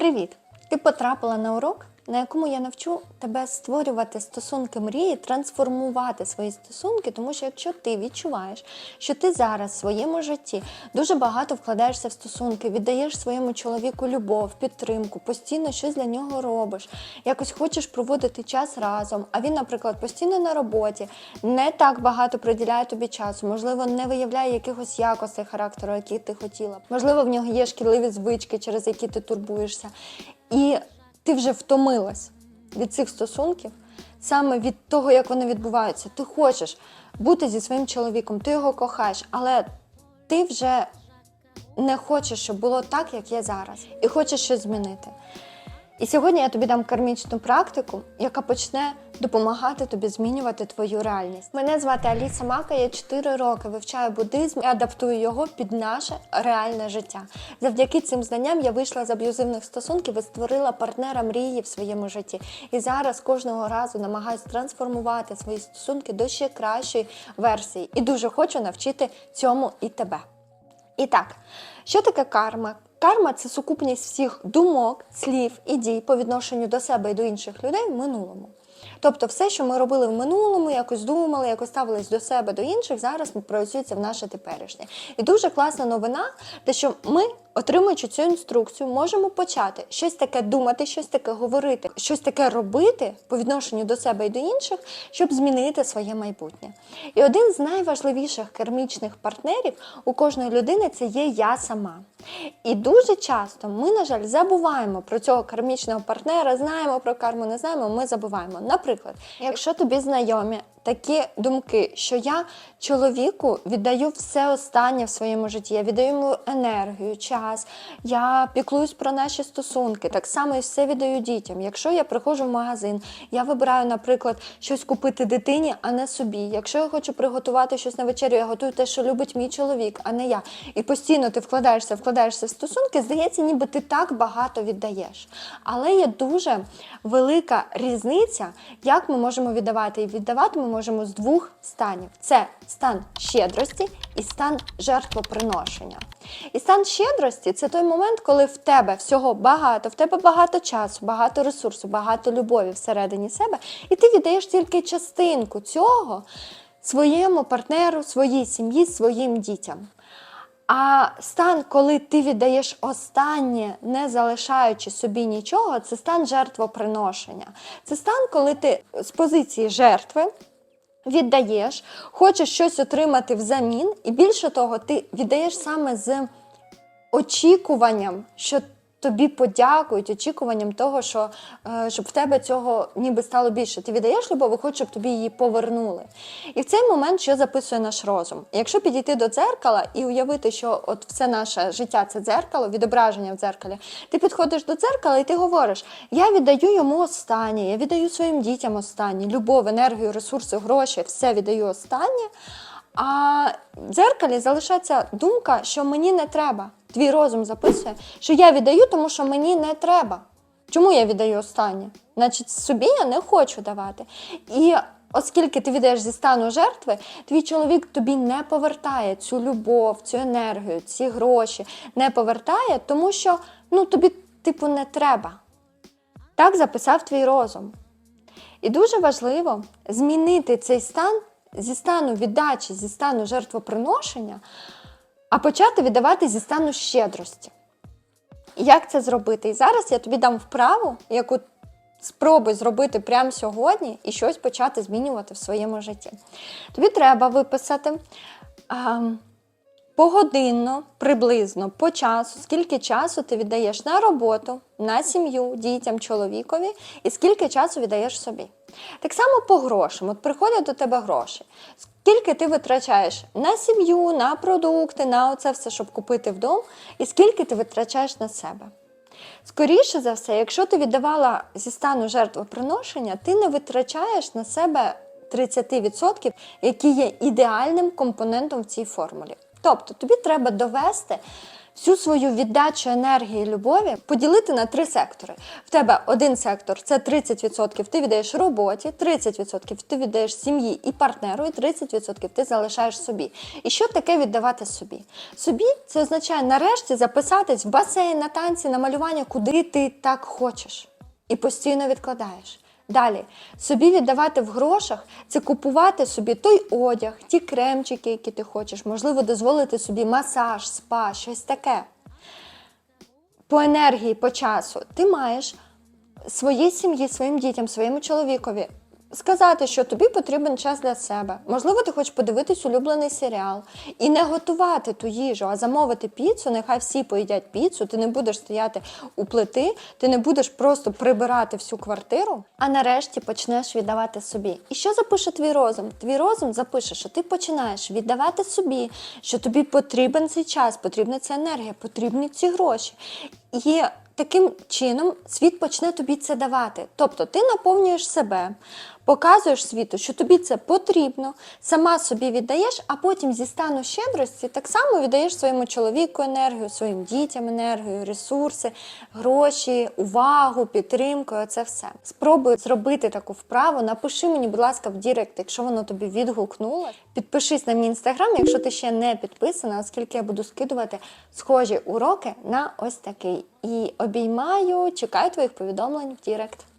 Привіт! Ти потрапила на урок, на якому я навчу тебе створювати стосунки мрії, трансформувати свої стосунки, тому що якщо ти відчуваєш, що ти зараз в своєму житті дуже багато вкладаєшся в стосунки, віддаєш своєму чоловіку любов, підтримку, постійно щось для нього робиш, якось хочеш проводити час разом, а він, наприклад, постійно на роботі, не так багато приділяє тобі часу, можливо, не виявляє якихось якостей характеру, які ти хотіла. Можливо, в нього є шкідливі звички, через які ти турбуєшся. І ти вже втомилась від цих стосунків, саме від того, як вони відбуваються. Ти хочеш бути зі своїм чоловіком, ти його кохаєш, але ти вже не хочеш, щоб було так, як є зараз, і хочеш щось змінити. І сьогодні я тобі дам кармічну практику, яка почне допомагати тобі змінювати твою реальність. Мене звати Аліса Мака, я 4 роки вивчаю буддизм і адаптую його під наше реальне життя. Завдяки цим знанням я вийшла з аб'юзивних стосунків і створила партнера мрії в своєму житті. І зараз кожного разу намагаюся трансформувати свої стосунки до ще кращої версії. І дуже хочу навчити цьому і тебе. І так, що таке карма? Карма це сукупність всіх думок, слів і дій по відношенню до себе і до інших людей в минулому. Тобто, все, що ми робили в минулому, якось думали, якось ставились до себе, до інших, зараз працюється в наше теперішнє. І дуже класна новина, те, що ми, отримуючи цю інструкцію, можемо почати щось таке думати, щось таке говорити, щось таке робити по відношенню до себе і до інших, щоб змінити своє майбутнє. І один з найважливіших кермічних партнерів у кожної людини це є я сама. І дуже часто ми, на жаль, забуваємо про цього кармічного партнера, знаємо про карму, не знаємо, ми забуваємо. Наприклад, якщо тобі знайомі такі думки, що я чоловіку віддаю все останнє в своєму житті, я віддаю йому енергію, час, я піклуюсь про наші стосунки, так само і все віддаю дітям. Якщо я приходжу в магазин, я вибираю, наприклад, щось купити дитині, а не собі. Якщо я хочу приготувати щось на вечерю, я готую те, що любить мій чоловік, а не я. І постійно ти вкладаєшся, вкладаєшся в стосунки, здається, ніби ти так багато віддаєш. Але є дуже велика різниця, як ми можемо віддавати. І віддавати ми можемо з двох станів: це стан щедрості і стан жертвоприношення. І стан щедрості це той момент, коли в тебе всього багато, в тебе багато часу, багато ресурсу, багато любові всередині себе, і ти віддаєш тільки частинку цього своєму партнеру, своїй сім'ї, своїм дітям. А стан, коли ти віддаєш останнє, не залишаючи собі нічого, це стан жертвоприношення. Це стан, коли ти з позиції жертви віддаєш, хочеш щось отримати взамін, і більше того, ти віддаєш саме з очікуванням, що тобі подякують, очікуванням того, що е, щоб в тебе цього ніби стало більше. Ти віддаєш любов і хочеш, щоб тобі її повернули. І в цей момент що записує наш розум? Якщо підійти до дзеркала і уявити, що от все наше життя це дзеркало, відображення в дзеркалі, ти підходиш до дзеркала і ти говориш: я віддаю йому останнє, я віддаю своїм дітям останнє, любов, енергію, ресурси, гроші, все віддаю останнє. А в дзеркалі залишається думка, що мені не треба. Твій розум записує, що я віддаю, тому що мені не треба. Чому я віддаю останнє? Значить, собі я не хочу давати. І оскільки ти віддаєш зі стану жертви, твій чоловік тобі не повертає цю любов, цю енергію, ці гроші, не повертає, тому що ну, тобі, типу, не треба. Так записав твій розум. І дуже важливо змінити цей стан зі стану віддачі, зі стану жертвоприношення, а почати віддавати зі стану щедрості. Як це зробити? І зараз я тобі дам вправу, яку спробуй зробити прямо сьогодні і щось почати змінювати в своєму житті. Тобі треба виписати. А, Погодинно, приблизно по часу, скільки часу ти віддаєш на роботу, на сім'ю, дітям, чоловікові, і скільки часу віддаєш собі. Так само по грошам. От приходять до тебе гроші. Скільки ти витрачаєш на сім'ю, на продукти, на оце все, щоб купити вдома, і скільки ти витрачаєш на себе. Скоріше за все, якщо ти віддавала зі стану жертвоприношення, ти не витрачаєш на себе 30%, які є ідеальним компонентом в цій формулі. Тобто тобі треба довести всю свою віддачу енергії любові поділити на три сектори. В тебе один сектор це 30% ти віддаєш роботі, 30% ти віддаєш сім'ї і партнеру, і 30% ти залишаєш собі. І що таке віддавати собі? Собі це означає нарешті записатись в басейн, на танці, на малювання, куди ти так хочеш, і постійно відкладаєш. Далі. Собі віддавати в грошах це купувати собі той одяг, ті кремчики, які ти хочеш, можливо, дозволити собі масаж, спа, щось таке. По енергії, по часу. Ти маєш своїй сім'ї, своїм дітям, своєму чоловікові сказати, що тобі потрібен час для себе. Можливо, ти хочеш подивитись улюблений серіал і не готувати ту їжу, а замовити піцу. Нехай всі поїдять піцу. Ти не будеш стояти у плити, ти не будеш просто прибирати всю квартиру, а нарешті почнеш віддавати собі. І що запише твій розум? Твій розум запише, що ти починаєш віддавати собі, що тобі потрібен цей час, потрібна ця енергія, потрібні ці гроші. І таким чином світ почне тобі це давати. Тобто ти наповнюєш себе, показуєш світу, що тобі це потрібно, сама собі віддаєш, а потім зі стану щедрості так само віддаєш своєму чоловіку енергію, своїм дітям енергію, ресурси, гроші, увагу, підтримку. Це все. Спробуй зробити таку вправу. Напиши мені, будь ласка, в Дірект, якщо воно тобі відгукнуло. Підпишись на мій інстаграм, якщо ти ще не підписана, оскільки я буду скидувати схожі уроки на ось такий. І обіймаю, чекаю твоїх повідомлень в Дірект.